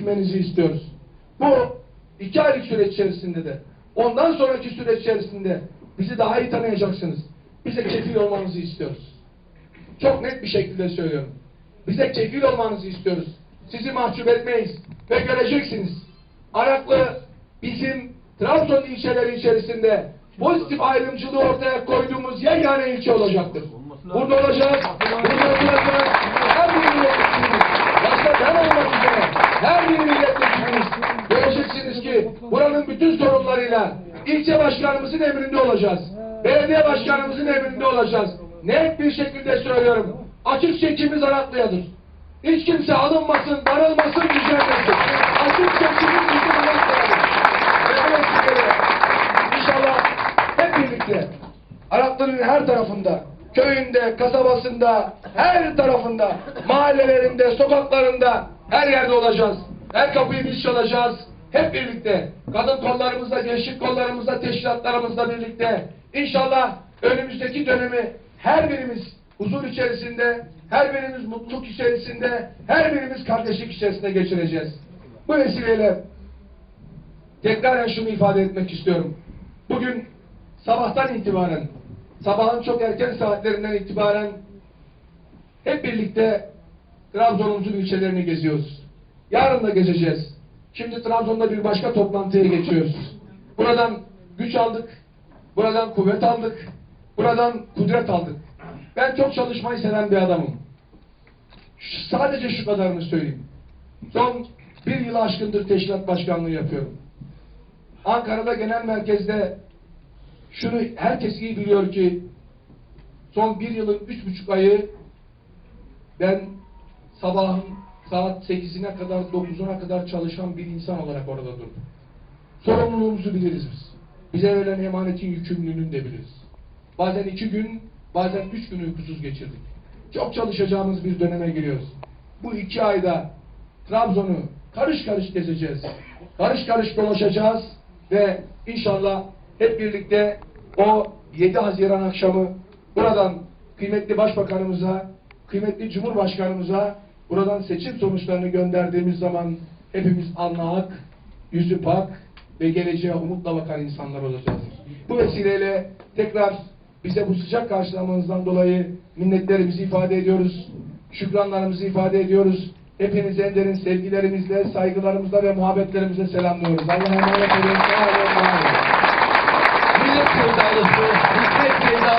bilmenizi istiyoruz. Bu iki aylık süreç içerisinde de ondan sonraki süreç içerisinde bizi daha iyi tanıyacaksınız. Bize kefil olmanızı istiyoruz. Çok net bir şekilde söylüyorum. Bize kefil olmanızı istiyoruz. Sizi mahcup etmeyiz. Ve göreceksiniz. Araklı bizim Trabzon ilçeleri içerisinde pozitif ayrımcılığı ortaya koyduğumuz yegane ilçe olacaktır. Burada olacağız. Burada olacağız. Her bir milletvekilimiz. Başta ben olmak üzere her bir milletvekilimiz buranın bütün sorunlarıyla ilçe başkanımızın emrinde olacağız. Belediye başkanımızın emrinde olacağız. Net bir şekilde söylüyorum. Açık çekimiz Araklı'yadır. Hiç kimse alınmasın, darılmasın, gücenmesin. Açık çekimiz bizim Araklı'yadır. İnşallah hep birlikte Arapların her tarafında, köyünde, kasabasında, her tarafında, mahallelerinde, sokaklarında, her yerde olacağız. Her kapıyı biz çalacağız. Hep birlikte, kadın kollarımızla, gençlik kollarımızla, teşkilatlarımızla birlikte. İnşallah önümüzdeki dönemi her birimiz huzur içerisinde, her birimiz mutluluk içerisinde, her birimiz kardeşlik içerisinde geçireceğiz. Bu vesileyle Tekraren şunu ifade etmek istiyorum. Bugün sabahtan itibaren, sabahın çok erken saatlerinden itibaren hep birlikte Trabzon'umuzun ilçelerini geziyoruz. Yarın da gezeceğiz. Şimdi Trabzon'da bir başka toplantıya geçiyoruz. Buradan güç aldık, buradan kuvvet aldık, buradan kudret aldık. Ben çok çalışmayı seven bir adamım. Sadece şu kadarını söyleyeyim. Son bir yıl aşkındır teşkilat başkanlığı yapıyorum. Ankara'da genel merkezde şunu herkes iyi biliyor ki son bir yılın üç buçuk ayı ben sabahın saat 8'ine kadar 9'una kadar çalışan bir insan olarak orada durdum. Sorumluluğumuzu biliriz biz. Bize verilen emanetin yükümlülüğünü de biliriz. Bazen iki gün, bazen üç gün uykusuz geçirdik. Çok çalışacağımız bir döneme giriyoruz. Bu iki ayda Trabzon'u karış karış gezeceğiz. Karış karış dolaşacağız ve inşallah hep birlikte o 7 Haziran akşamı buradan kıymetli başbakanımıza, kıymetli cumhurbaşkanımıza buradan seçim sonuçlarını gönderdiğimiz zaman hepimiz anlayak, yüzü pak ve geleceğe umutla bakan insanlar olacağız. Bu vesileyle tekrar bize bu sıcak karşılamanızdan dolayı minnetlerimizi ifade ediyoruz. Şükranlarımızı ifade ediyoruz. Hepinizi en derin sevgilerimizle, saygılarımızla ve muhabbetlerimizle selamlıyoruz. Allah'a emanet olun. Millet sevdalısı, hizmet sevdalısı.